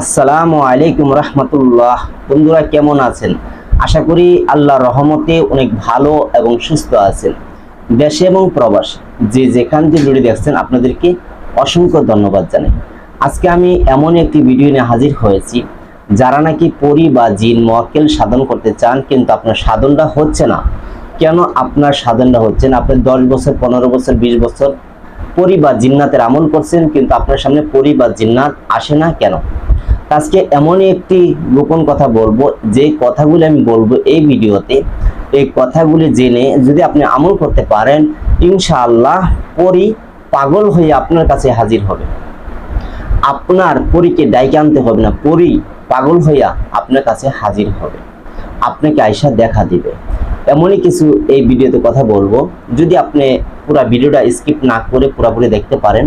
আসসালামু আলাইকুম রহমতুল্লাহ। বন্ধুরা, কেমন আছেন? আশা করি আল্লাহ রহমতে অনেক ভালো এবং সুস্থ আছেন। দেশে এবং প্রবাস যে যেখান থেকে ভিডিও দেখছেন, আপনাদেরকে অসংখ্য ধন্যবাদ জানাই। আজকে আমি এমন একটি ভিডিও নিয়ে হাজির হয়েছি, যারা নাকি পরি বা জিন মোয়াক্কেল সাধন করতে চান, কিন্তু আপনার সাধনটা হচ্ছে না। কেন আপনার সাধনটা হচ্ছে না? আপনি দশ বছর, পনেরো বছর, বিশ বছর পরি বা জিন্নাতের আমল করছেন, কিন্তু আপনার সামনে পরি বা জিন্নাত আসে না কেন? আজকে এমনই একটি গোপন কথা বলব যে কথাগুলি আমি বলব এই ভিডিওতে, এই কথাগুলি জেনে যদি আপনি আমল করতে পারেন, ইনশাআল্লাহ পরি পাগল হয়ে আপনার কাছে হাজির হবে। আপনার পরীকে ডাইকে আনতে হবে না, পরি পাগল হইয়া আপনার কাছে হাজির হবে। আপনাকে আয়সা দেখা দিবে। এমনই কিছু এই ভিডিওতে কথা বলব, যদি আপনি পুরো ভিডিওটা স্কিপ না করে পুরোপুরি দেখতে পারেন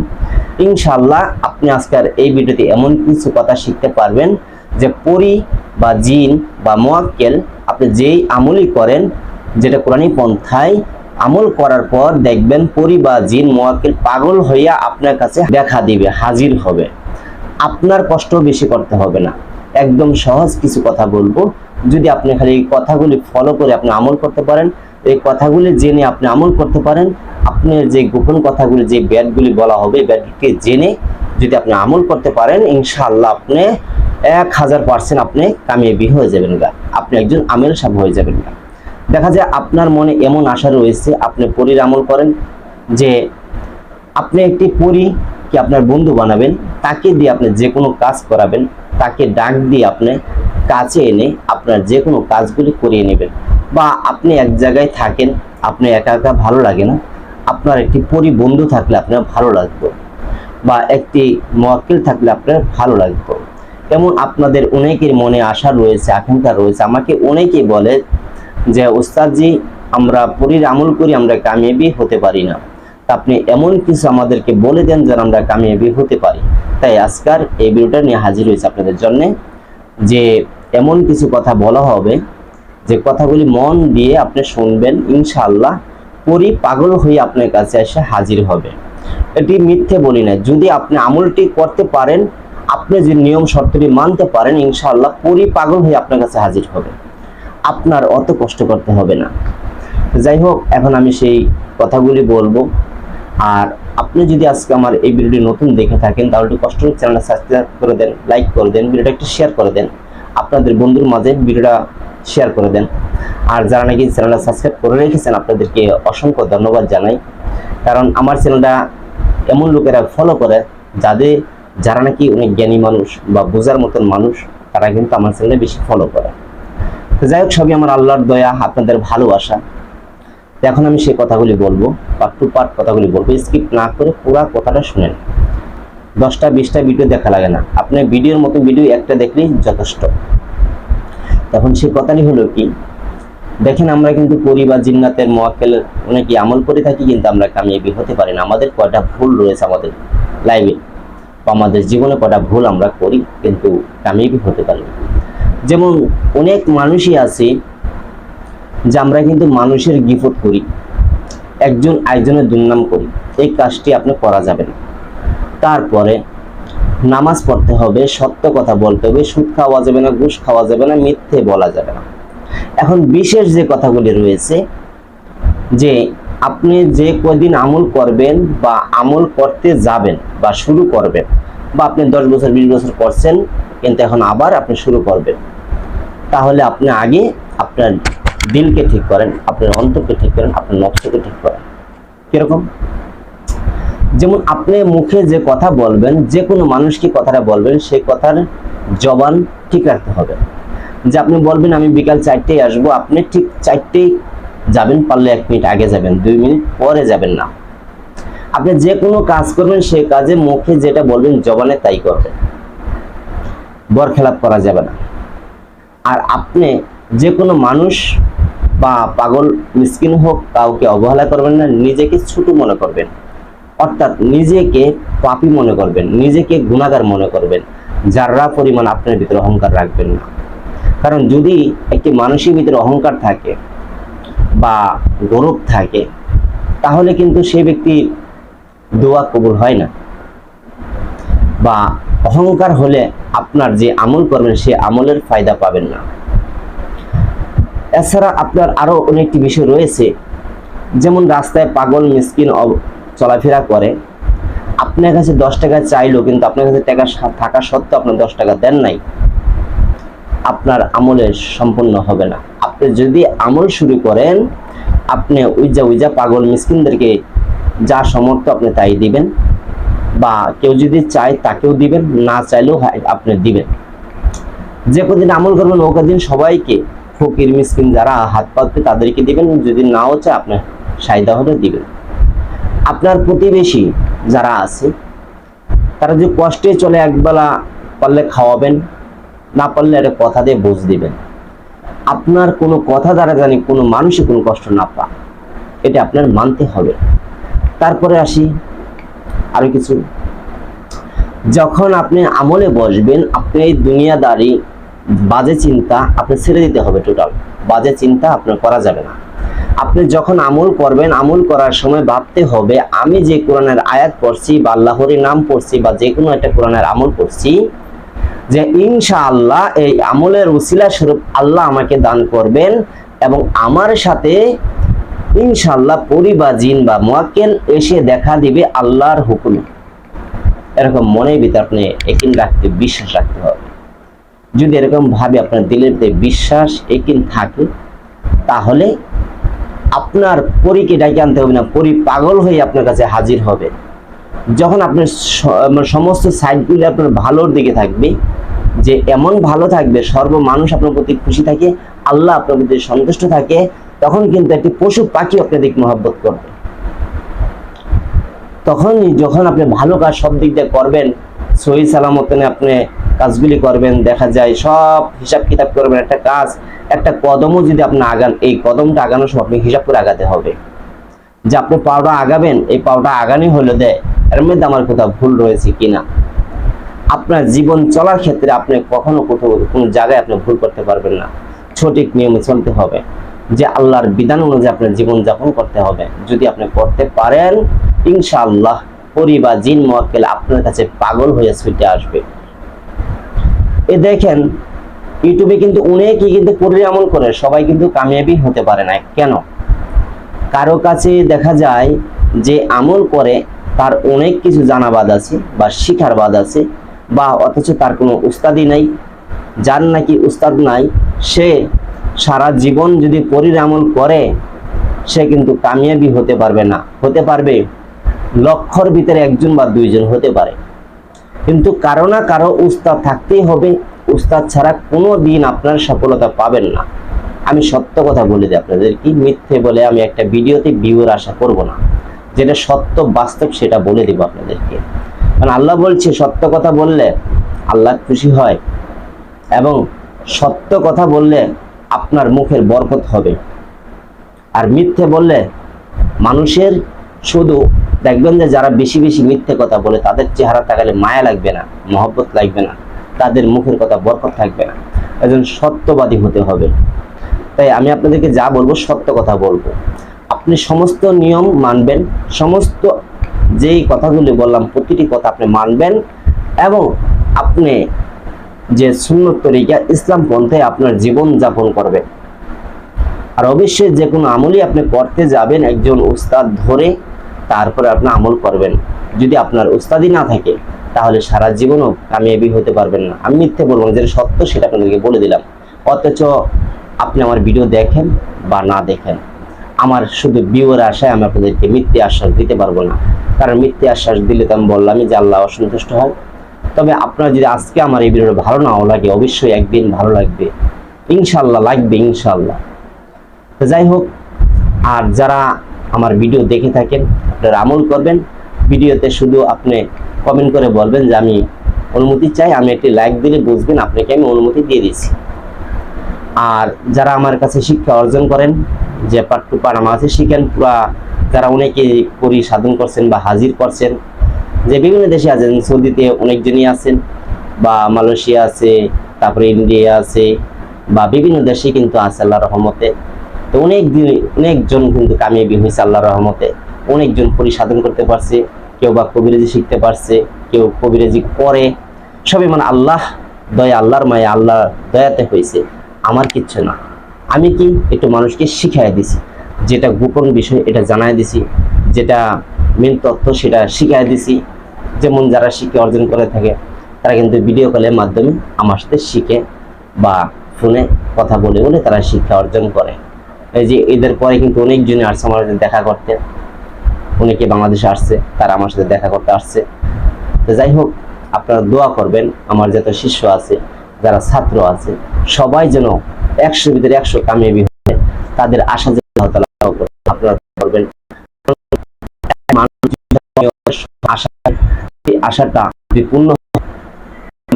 ইনশাল্লাহ আপনি আজকের এই ভিডিওতে এমন কিছু কথা শিখতে পারবেন যে পরি বা জিন বা মোয়াক্কেল আপনি যেই আমলই করেন, যেটা কোরআনী পন্থায় আমল করার পর দেখবেন পরি বা জিন, মোয়াক্কেল পাগল হইয়া আপনার কাছে দেখা দিবে, হাজির হবে। আপনার কষ্ট বেশি করতে হবে না। একদম সহজ কিছু কথা বলব। যদি আপনি খালি কথাগুলি ফলো করে আপনি আমল করতে পারেন এই কথাগুলি জেনে আপনি আমল করতে পারেন। আপনার যে গোপন কথাগুলি, যে ব্যাটগুলি বলা হবে, ব্যাটকে জেনে যদি আপনি আমল করতে পারেন, ইনশাআল্লাহ আপনি এক হাজার পার্সেন্ট আপনি কামিয়াবি হয়ে যাবেন গা। আপনি একজন আমেল সাহেব হয়ে যাবেন গা। দেখা যায় আপনার মনে এমন আশা রয়েছে, আপনি পরীর আমল করেন যে আপনি একটি পরী কি আপনার বন্ধু বানাবেন, তাকে দিয়ে আপনি যে কোনো কাজ করাবেন, তাকে ডাক দিয়ে আপনি কাছে এনে আপনার যে কোনো কাজগুলি করিয়ে নেবেন। বা আপনি এক জায়গায় থাকেন আপনি একা একা ভালো লাগে না, আপনার একটি পরি বন্ধু থাকলে আপনার ভালো লাগবে বা একটি মোয়াক্কেল থাকলে আপনার ভালো লাগবে। এমন আপনাদের অনেকের মনে আশা রয়েছে, আকাঙ্ক্ষা রয়েছে, আমাকে অনেকে বলে যে, ওস্তাদজি, আমরা পরির আমল করি, আমরা কামিয়াবি হতে পারি না। আপনি এমন কিছু আমাদেরকে বলে দেন যেন আমরা কামিয়াবি হতে পারি। তাই আজকার এই ভিডিওটা নিয়ে হাজির হয়েছে আপনাদের জন্য যে, এমন কিছু কথা বলা হবে যে কথাগুলি মন দিয়ে আপনি শুনবেন, ইনশাআল্লাহ পরি পাগল হয়ে আপনার কাছে এসে হাজির হবে। এটি মিথ্যে বলি না যদি আপনি আমলটি করতে পারেন, আপনি যে নিয়ম শর্তটি মানতে পারেন, ইনশাআল্লাহ পরি পাগল হয়ে আপনার কাছে হাজির হবে। আপনার অত কষ্ট করতে হবে না। যাই হোক, এখন আমি সেই কথাগুলি বলব। আর আপনি যদি আজকে আমার এই ভিডিওটি নতুন দেখে থাকেন, তাহলে একটু কষ্ট চ্যানেলটা সাবস্ক্রাইব করে দেন লাইক করে দেন, ভিডিওটা একটু শেয়ার করে দেন। আপনাদের বন্ধুর মাঝে ভিডিওটা শেয়ার করে দেন। আর যারা নাকি চ্যানেলটা সাবস্ক্রাইব করে রেখেছেন, আপনাদেরকে অসংখ্য ধন্যবাদ জানাই। কারণ আমার চ্যানেলটা এমন লোকেরা ফলো করে, যাদের, যারা নাকি অনেক জ্ঞানী মানুষ বা বোঝার মতন মানুষ, তারা কিন্তু আমার চ্যানেলে বেশি ফলো করে। তো যাই হোক, সবই আমার আল্লাহর দয়া, আপনাদের ভালোবাসা। এখন আমি সেই কথাগুলি বলব পার্ট টু পার্ট কথাগুলি বলব। স্কিপ না করে পুরো কথাটা শুনেন। দশটা, বিশটা ভিডিও দেখা লাগে না। আপনি ভিডিওর মতো ভিডিও একটা দেখলেই যথেষ্ট। তখন সেই কথাটি হলো কি? দেখেন, আমরা কিন্তু পরি বা জিন্নাতের মোয়াক্কেল অনেকে আমল করে থাকি কিন্তু আমরা কামিয়াবি হতে পারি না। আমাদের কয়টা ভুল রয়েছে আমাদের লাইফে? বা আমাদের জীবনে কয়টা ভুল আমরা করি কিন্তু কামিয়াবি হতে পারি। যেমন অনেক মানুষই আছে যে আমরা কিন্তু মানুষের গিফট করি, একজন আরেকজনের দুর্নাম করি, এই কাজটি আপনি করা যাবে না। তারপরে নামাজ পড়তে হবে, সত্য কথা বলতে হবে, সুদ খাওয়া যাবে না, ঘুষ খাওয়া যাবে না, মিথ্যে বলা যাবে না। এখন বিশেষ যে কথাগুলি রয়েছে, যে আপনি যে কদিন আমল করবেন বা আমল করতে যাবেন বা শুরু করবেন, বা আপনি দশ বছর, বিশ বছর করছেন, কিন্তু এখন আবার আপনি শুরু করবেন, তাহলে আপনি আগে আপনার দিলকে ঠিক করেন, আপনার অন্তরকে ঠিক করেন, আপনার নকশাকে ঠিক করেন। কীরকম? যেমন আপনি মুখে যে কথা বলবেন, যে কোনো মানুষকে কথাটা বলবেন, সেই কথার জবান ঠিক রাখতে হবে। যে আপনি বলবেন, আমি বিকাল চারটেই আসব। আপনি ঠিক চারটেই যাবেন, পারলে এক মিনিট আগে যাবেন, দুই মিনিট পরে যাবেন না। আপনি যে কোনো কাজ করবেন, সেই কাজে মুখে যেটা বলবেন, জবানে তাই করবেন। বর খেলাপ করা যাবে না। আর আপনি যে কোনো মানুষ বা পাগল, মিসকিন হোক, কাউকে অবহেলা করবেন না, নিজেকে ছোট মনে করবেন। অর্থাৎ নিজেকে পাপী মনে করবেন, নিজেকে গুণাগার মনে করবেন। যারা পরিমাণ আপনার ভিতরে অহংকার রাখবেন না। কারণ যদি একটি মানুষের ভিতরে অহংকার থাকে বা গৌরব থাকে, তাহলে কিন্তু সেই ব্যক্তির দোয়া কবুল হয় না। বা অহংকার হলে আপনার যে আমল করবেন, সে আমলের ফায়দা পাবেন না। এছাড়া আপনার আরও অনেকটি বিষয় রয়েছে, যেমন রাস্তায় পাগল, মিসকিন চলাফেরা করে, আপনার কাছে দশ টাকা চাইলো কিন্তু আপনার কাছে টাকা থাকা সত্ত্বেও আপনার দশ টাকা দেন নাই, আপনার আমলে সম্পূর্ণ হবে না। আপনি যদি আমল শুরু করেন, আপনি উইজা উইজা পাগল মিসকিনদেরকে যা সমর্থ আপনি তাই দিবেন, বা কেউ যদি চায় তাকেও দিবেন, না চাইলেও আপনি দিবেন। যে কদিন আমল করবেন, ও কদিন সবাইকে, ফকির মিসকিন যারা হাত পাতবে তাদেরকে দিবেন, যদি নাও চায় আপনার সাইদা হলে দিবেন। আপনার প্রতিবেশী যারা আছে, তারা যে কষ্টে চলে একবেলা পারলে খাওয়াবেন, না পারলে একটা কথা দিয়ে বুঝ দিবেন। আপনার কোনো কথা দ্বারা জানি কোনো মানুষই কোনো কষ্ট না পা এটা আপনার মানতে হবে। তারপরে আসি আরও কিছু। যখন আপনি আমলে বসবেন, আপনি এই দুনিয়াদারি বাজে চিন্তা আপনি ছেড়ে দিতে হবে টোটাল বাজে চিন্তা আপনার করা যাবে না। আপনি যখন আমল করবেন, আমল করার সময় ভাবতে হবে, আমি যে কোরআনের আয়াত পড়ছি বা আল্লাহর নাম পড়ছি বা যে কোনো একটা কোরআনের আমল করছি, যে ইনশাআল্লাহ এই আমলের উসিলা স্বরূপ আল্লাহ আমাকে দান করবেন এবং আমার সাথে ইনশাআল্লাহ পরি বা জিন বা মোয়াক্কেল এসে দেখা দিবে আল্লাহর হুকুমে। এরকম মনের ভিতরে আপনি একিন রাখতে, বিশ্বাস রাখতে হবে। যদি এরকম ভাবে আপনার দিলের বিশ্বাস একিন থাকে, তাহলে আপনার পরীকে ডাকে আনতে হবে না, পরী পাগল হয়ে আপনার কাছে হাজির হবে। যখন আপনার মানে সমস্ত সাইডগুলি আপনার ভালোর দিকে থাকবে, যে এমন ভালো থাকবে, সর্ব মানুষ আপনার প্রতি খুশি থাকে, আল্লাহ আপনার প্রতি সন্তুষ্ট থাকে, তখন কিন্তু একটি পশু পাখি আপনার দিক মহব্বত করবে। তখনই যখন আপনি ভালো কাজ সব দিক দিয়ে করবেন, সহি সালামতনে আপনি কাজগুলি করবেন, দেখা যায় সব হিসাব কিতাব করবেন, একটা কাজ, একটা কদমও যদি আপনি আগান, এই কদমটা আগানোর সময় আপনি হিসাব করে আগাতে হবে। যে আপনি পাওটা আগাবেন, এই পাওটা আগানি হলো দেয় এর মধ্যে আমার কোথাও ভুল রয়েছে কিনা। আপনার জীবন চলার ক্ষেত্রে আপনি কখনো কোথাও, কোনো জায়গায় আপনি ভুল করতে পারবেন না। সঠিক নিয়মে চলতে হবে। যে আল্লাহর বিধান অনুযায়ী আপনার জীবন যাপন করতে হবে। যদি আপনি করতে পারেন, ইনশাআল্লাহ পরি বা জিন মোয়াক্কেল আপনার কাছে পাগল হয়ে ছুটে আসবে। এ দেখেন, ইউটিউবে কিন্তু অনেকেই কিন্তু পরি আমল করে, সবাই কিন্তু কামিয়াবি হতে পারে না। কেন? কারও কাছে দেখা যায় যে আমল করে, তার অনেক কিছু জানা বাদ আছে বা শিখার বাদ আছে, বা অথচ তার কোনো উস্তাদি নাই। যার নাকি উস্তাদ নাই, সে সারা জীবন যদি পরির আমল করে, সে কিন্তু কামিয়াবি হতে পারবে না। হতে পারবে লক্ষর ভিতরে একজন বা দুইজন হতে পারে। কিন্তু কারও না কারও উস্তাদ থাকতেই হবে। উস্তাদ ছাড়া কোনো দিন আপনার সফলতা পাবেন না। আমি সত্য কথা বলে দিই আপনাদের কি মিথ্যে বলে আমি একটা ভিডিওতে ভিউর আশা করব না। যেটা সত্য, বাস্তব সেটা বলে দিব আপনাদেরকে। কারণ আল্লাহ বলছে, সত্য কথা বললে আল্লাহ খুশি হয় এবং সত্য কথা বললে আপনার মুখের বরকত হবে। আর মিথ্যে বললে মানুষের শুধু দেখবেন যে যারা বেশি বেশি মিথ্যে কথা বলে, তাদের চেহারা তাকালে মায়া লাগবে না, মহব্বত লাগবে না, তাদের মুখের কথা বরকত থাকবে না। একজন সত্যবাদী হতে হবে। তাই আমি আপনাদেরকে যা বলব, সত্য কথা বলব। আপনি সমস্ত নিয়ম মানবেন, সমস্ত যেই কথাগুলি বললাম, প্রতিটি কথা আপনি মানবেন এবং আপনি যে সুন্নত তরিকা, ইসলাম পন্থায় আপনার জীবন যাপন করবেন। আর অবশ্যই যে কোনো আমলই আপনি করতে যাবেন একজন উস্তাদ ধরে তারপরে আপনি আমল করবেন। যদি আপনার উস্তাদি না থাকে, তাহলে সারা জীবনও কামিয়াবি হতে পারবেন না। আমি মিথ্যে বলব না, যেটা সত্য সেটা আপনাদেরকে বলে দিলাম। অথচ আপনি আমার ভিডিও দেখেন বা না দেখেন, আমার শুধু বিওর আশায় আমি আপনাদেরকে মিথ্যে আশ্বাস দিতে পারব না। কারণ মিথ্যে আশ্বাস দিলে তো আমি বললামই যে আল্লাহ অসন্তুষ্ট হয়। তবে আপনার যদি আজকে আমার এই ভিডিওটা ভালো নাও লাগে, অবশ্যই একদিন ভালো লাগবে। ইনশাল্লাহ লাগবে ইনশাল্লাহ যাই হোক, আর যারা আমার ভিডিও দেখে থাকেন, আপনারা আমল করবেন। ভিডিওতে শুধু আপনি কমেন্ট করে বলবেন যে আমি অনুমতি চাই, আমি একটি লাইক দিলে বুঝবেন আপনাকে আমি অনুমতি দিয়ে দিয়েছি। আর যারা আমার কাছে শিক্ষা অর্জন করেন, যে পার্ট টু পার্ট আমার কাছে শিখেন পুরা যারা অনেকে করি সাধন করছেন বা হাজির করছেন, যে বিভিন্ন দেশে আছেন, সৌদিতে অনেকজনই আছেন, বা মালয়েশিয়া আছে, তারপরে ইন্ডিয়া আছে, বা বিভিন্ন দেশে কিন্তু আছে আল্লাহ রহমতে। তো অনেক দিন অনেকজন কিন্তু কামিয়াবি হয়েছে আল্লাহ রহমতে। অনেকজন পরিসাধন করতে পারছে, কেউ বা কবিরাজি শিখতে পারছে, কেউ কবিরাজি করে। সবই মানে আল্লাহ দয়া, আল্লাহর মায়া আল্লাহ দয়াতে হয়েছে। আমার কিচ্ছু না। আমি কি একটু মানুষকে শিখাই দিছি, যেটা গোপন বিষয় এটা জানাই দিছি, যেটা মেন তথ্য সেটা শিখাই দিছি। যেমন যারা শিখে অর্জন করে থাকে, তারা কিন্তু ভিডিও কলের মাধ্যমে আমার সাথে শিখে বা ফোনে কথা বলে বলে তারা শিক্ষা অর্জন করে। যে এদের পরে কিন্তু অনেকজনই আসছে আমার সাথে দেখা করতে। অনেকে বাংলাদেশে আসছে, তারা আমার সাথে দেখা করতে আসছে। তো যাই হোক, আপনারা দোয়া করবেন, আমার যত শিষ্য আছে, যারা ছাত্র আছে, সবাই যেন একশো ভিতরে একশো কামিয়াবি হয় তাদের আশা করে। আপনারা করবেন। আশা আশাটা পূর্ণ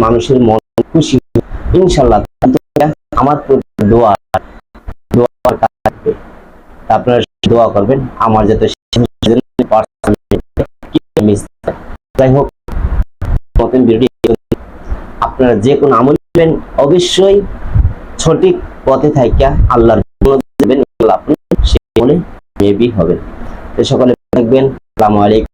মানুষের মন খুশি ইনশাল্লাহ আমার দোয়া দোয়ার থাকবে। আপনারা দোয়া করবেন, আমার যাতে যাই হোক আপনারা যে কোনো আমল নেবেন, অবশ্যই সঠিক পথে থাইকা আল্লাহর দেবেন আপনি সে মনে মেবি সকলে থাকবেন। আসসালামু আলাইকুম।